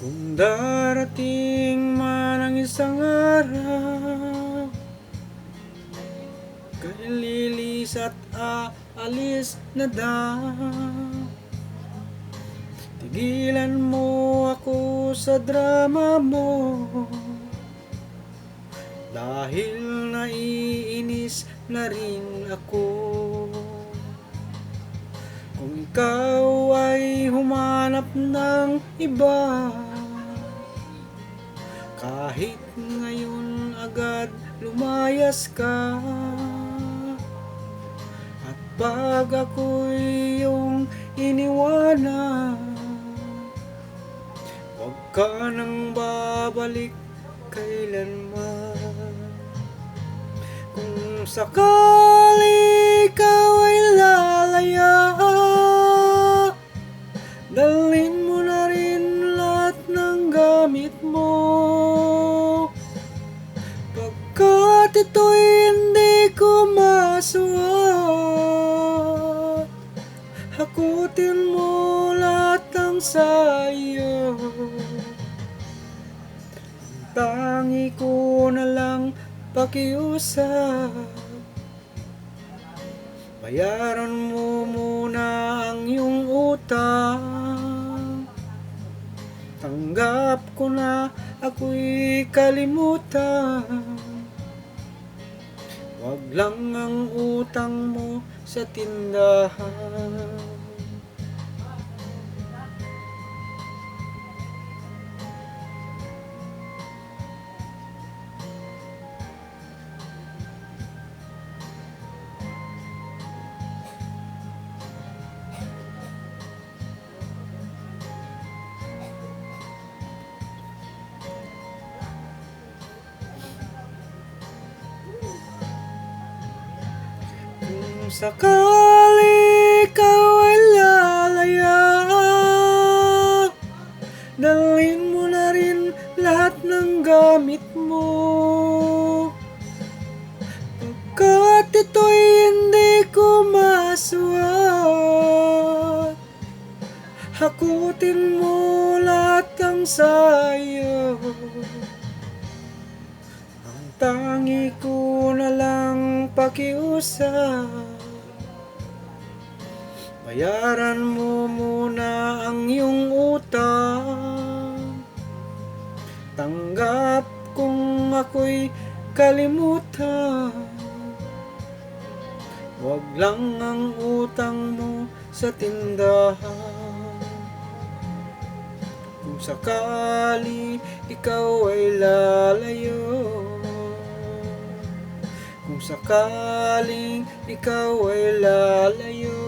Kung darating man ang isang araw Kay lilis at aalis na daw. Tigilan mo ako sa drama mo. Dahil naiinis na rin ako. Kung ikaw ay humanap ng iba Kahit ngayon agad lumayas ka At pag ako'y iyong iniwanan Huwag ka nang babalik kailanman. Kung sakali ikaw ay lalaya Dalhin sayo. Ang tangi ko na lang pakiusap. Bayaran mo muna ang iyong utang. Tanggap ko na ako'y kalimutan. Wag lang ang utang mo sa tindahan Kung sakali ikaw ay lalaya Dalhin mo na rin lahat ng gamit mo. Pagkat ito'y hindi ko masuot Hakutin mo lahat ng sayo. Ang tangi ko na lang pakiusap Bayaran mo muna ang iyong utang. Tanggap kung ako'y kalimutan. Huwag lang ang utang mo sa tindahan. Kung sakali ikaw ay lalayo. Kung sakaling ikaw ay lalayo